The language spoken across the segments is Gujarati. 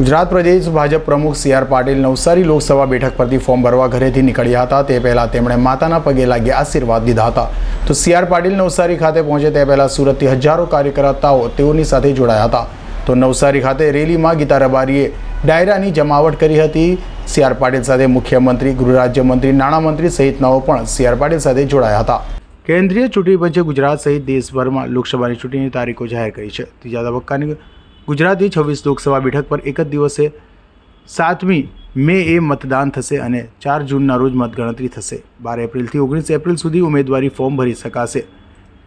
ગુજરાત પ્રદેશ ભાજપ પ્રમુખ સી આર પાટીલ નવસારી લોકસભા બેઠક પરથી ફોર્મ ભરવા ઘરેથી નીકળ્યા હતા. તે પહેલાં તેમણે માતાના પગે લાગી આશીર્વાદ લીધા હતા. તો સી આર પાટીલ નવસારી ખાતે પહોંચે તે પહેલાં સુરતથી હજારો કાર્યકર્તાઓ તેઓની સાથે જોડાયા હતા. તો નવસારી ખાતે રેલીમાં ગીતા રબારીએ ડાયરાની જમાવટ કરી હતી. સી આર પાટીલ સાથે મુખ્યમંત્રી, ગૃહ રાજ્યમંત્રી, નાણામંત્રી સહિતનાઓ પણ સી આર પાટીલ સાથે જોડાયા હતા. કેન્દ્રીય ચૂંટણી પંચે ગુજરાત સહિત દેશભરમાં લોકસભાની ચૂંટણીની તારીખો જાહેર કરી છે. ત્રીજા તબક્કાની ગુજરાતની છવ્વીસ લોકસભા બેઠક પર એક જ દિવસે સાતમી મે એ મતદાન થશે અને ચાર જૂનના રોજ મતગણતરી થશે. બાર એપ્રિલથી ઓગણીસ એપ્રિલ સુધી ઉમેદવારી ફોર્મ ભરી શકાશે.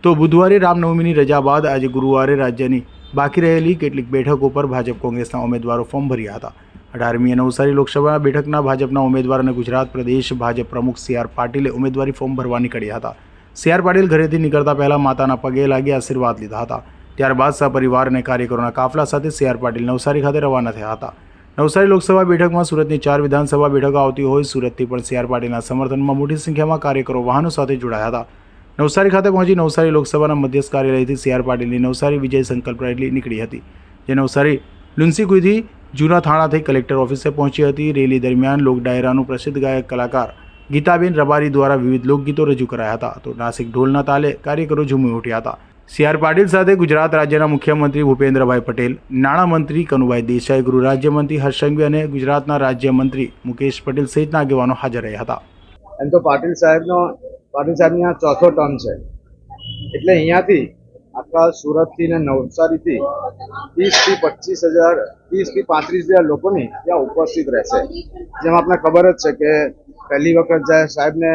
તો બુધવારે રામનવમીની રજા બાદ આજે ગુરુવારે રાજ્યની બાકી રહેલી કેટલીક બેઠકો પર ભાજપ કોંગ્રેસના ઉમેદવારો ફોર્મ ભર્યા હતા. અઢારમી અને નવસારી લોકસભા બેઠકના ભાજપના ઉમેદવાર અને ગુજરાત પ્રદેશ ભાજપ પ્રમુખ સી આર પાટીલે ઉમેદવારી ફોર્મ ભરવા નીકળ્યા હતા. સી આર પાટીલ ઘરેથી નીકળતા પહેલાં માતાના પગે લાગી આશીર્વાદ લીધા હતા. ત્યારબાદ સહપરિવાર અને કાર્યકરોના કાફલા સાથે સી આર પાટીલ નવસારી ખાતે રવાના થયા હતા. નવસારી લોકસભા બેઠકમાં સુરતની ચાર વિધાનસભા બેઠકો આવતી હોય સુરતથી પણ સી આર પાટીલના સમર્થનમાં મોટી સંખ્યામાં કાર્યકરો વાહનો સાથે જોડાયા હતા. નવસારી ખાતે પહોંચી નવસારી લોકસભાના મધ્યસ્થ કાર્યાલયથી સી આર પાટીલની નવસારી વિજય સંકલ્પ રેલી નીકળી હતી, જે નવસારી લુન્સીકુઈથી જૂના થાણાથી કલેક્ટર ઓફિસે પહોંચી હતી. રેલી દરમિયાન લોક ડાયરાનું પ્રસિદ્ધ ગાયક કલાકાર ગીતાબેન રબારી દ્વારા વિવિધ લોકગીતો રજૂ કરાયા હતા. તો નાસિક ઢોલના તાલે કાર્યકરો ઝૂમી ઉઠ્યા હતા. સી આર પાટીલ સાથે ગુજરાત રાજ્યના મુખ્યમંત્રી ભૂપેન્દ્રભાઈ પટેલ નાણામંત્રી કનુભાઈ દેસાઈ, ગૃહ રાજ્યમંત્રી હર્ષ સંઘવી અને ગુજરાતના રાજ્યમંત્રી મુકેશ પટેલ સહિતના આગેવાનો હાજર રહ્યા હતા. એમ તો પાટીલ સાહેબનો, પાટીલ સાહેબની આ ચોથો ટર્મ છે. એટલે અહીંયાથી આખા સુરતથી ને નવસારીથી ત્રીસથી પચીસ હજાર, ત્રીસથી પાંત્રીસ હજાર લોકોની ત્યાં ઉપસ્થિત રહેશે. જેમ આપણે ખબર જ છે કે પહેલી વખત જ્યારે સાહેબને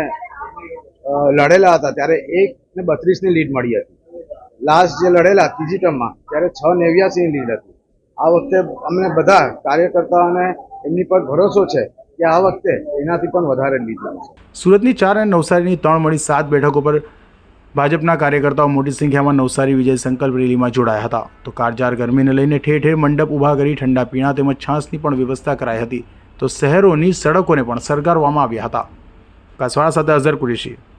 લડેલા હતા, ત્યારે એક ને બત્રીસની લીડ મળી હતી. લાસ્ટ જે લડેલા ત્રીજી ટર્મમાં, ત્યારે છ નેવ્યાસીની લીડ હતી. આ વખતે અમને બધા કાર્યકર્તાઓને એમની પર ભરોસો છે કે આ વખતે એનાથી પણ વધારે લીડ મળશે સુરતની ચાર અને નવસારીની ત્રણ મળી સાત બેઠકો પર ભાજપના કાર્યકર્તાઓ મોટી સંખ્યામાં નવસારી વિજય સંકલ્પ રેલીમાં જોડાયા હતા. તો કારજાર ગરમીને લઈને ઠેર ઠેર મંડપ ઊભા કરી ઠંડા પીણા તેમજ છાસની પણ વ્યવસ્થા કરાઈ હતી. તો શહેરોની સડકોને પણ શણગારવામાં આવ્યા હતા. કાસવાડા સાથે અઝર કુરેશી.